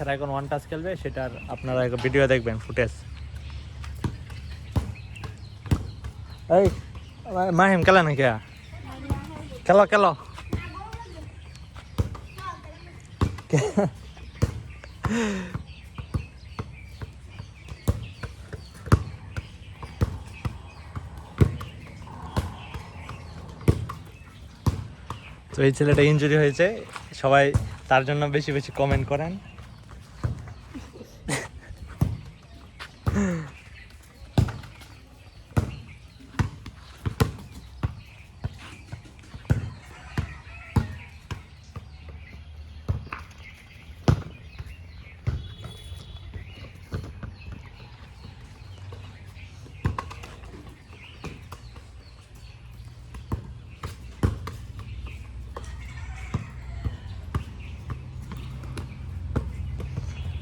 তারা এখন one touch খেলবে, সেটার আপনারা ভিডিও দেখবেন ফুটেজ এই, মাহিম, খেলে নাকি? খেলো খেলো। তো এই ছেলেটা ইঞ্জুরি হয়েছে, সবাই তার জন্য বেশি বেশি কমেন্ট করেন।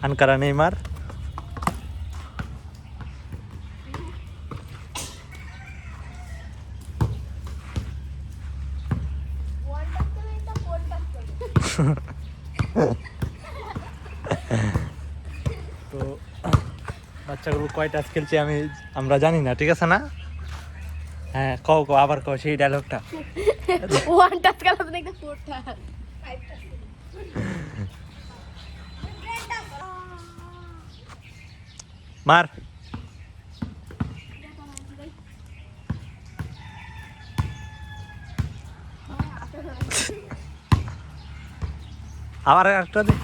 Ankara Neymar? তো বাচ্চাগুলো কয় টাচ খেলছে আমি আমরা জানি না ঠিক আছে না হ্যাঁ কও কও আবার কও সেই ডায়লগটা ওয়ান টাচ খেলা তো দেখতে ফোর টাচ মার আবার একটা দে।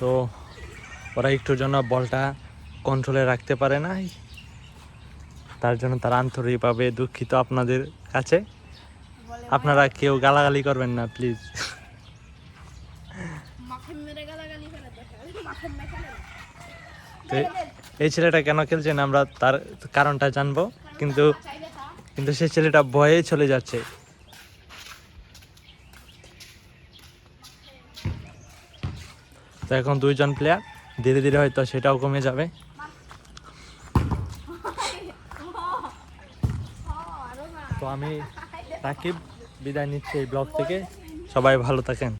তো ওরা একটুর জন্য বলটা কন্ট্রোলে রাখতে পারে নাই। তার জন্য তারা আন্তরিকভাবে দুঃখিত আপনাদের কাছে। আপনারা কেউ গালাগালি করবেন না প্লিজ এই ছেলেটা কেন খেলছেন আমরা তার কারণটা জানব। কিন্তু কিন্তু সেই ছেলেটা ভয়ে চলে যাচ্ছে। তো এখন দুইজন প্লেয়ার ধীরে ধীরে হয়তো সেটাও কমে যাবে। তো আমি রাকিব, বিদায় নিচ্ছি এই ব্লগ থেকে। সবাই ভালো থাকেন।